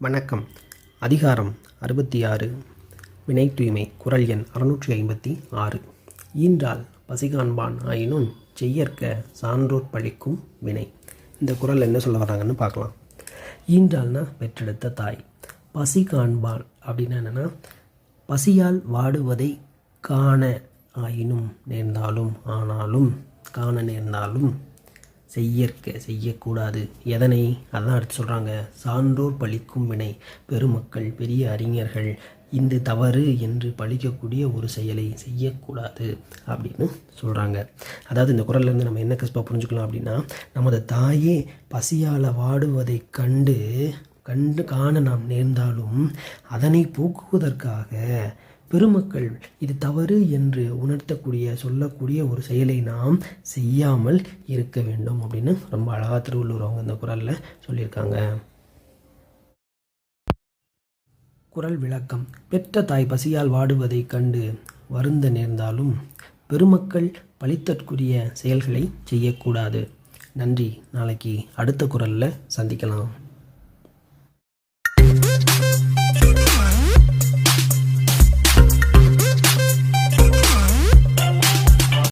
வணக்கம். அதிகாரம் அறுபத்தி ஆறு வினை தூய்மை குரல் எண் அறுநூற்றி ஐம்பத்தி ஆறு. ஈன்றால் பசிகாண்பான் ஆயினும் செய்யற்க சான்றோர் பழிக்கும் வினை. இந்த குரல் என்ன சொல்ல வராங்கன்னு பார்க்கலாம். ஈன்றால்னா பெற்றெடுத்த தாய். பசி காண்பான் அப்படின்னா என்னென்னா பசியால் வாடுவதை காண ஆயினும் நேர்ந்தாலும் ஆனாலும் காண நேர்ந்தாலும் செய்யற்க செய்யக்கூடாது. எதனை? அதான் அடுத்து சொல்கிறாங்க சான்றோர் பழிக்கும் வினை. பெருமக்கள் பெரிய அறிஞர்கள். இந்த தவறு என்று பழிக்கக்கூடிய ஒரு செயலை செய்யக்கூடாது அப்படின்னு சொல்கிறாங்க அதாவது இந்த குரல்லேருந்து நம்ம என்ன கஷ்டம் புரிஞ்சுக்கலாம் அப்படின்னா நமது தாயே பசியால் வாடுவதைக் கண்டு கண்டு காண நாம் நேர்ந்தாலும் அதனை போக்குவதற்காக பெருமக்கள் இது தவறு என்று உணர்த்தக்கூடிய சொல்லக்கூடிய ஒரு செயலை நாம் செய்யாமல் இருக்க வேண்டும் அப்படின்னு ரொம்ப அழகாக திருவள்ளுவர் அவங்க இந்த குரலில் சொல்லியிருக்காங்க. குரல் விளக்கம். பெற்ற தாய் பசியால் வாடுவதைக் கண்டு வருந்த நேர்ந்தாலும் பெருமக்கள் பழித்தற்குரிய செயல்களை செய்யக்கூடாது. நன்றி. நாளைக்கு அடுத்த குரலில் சந்திக்கலாம்.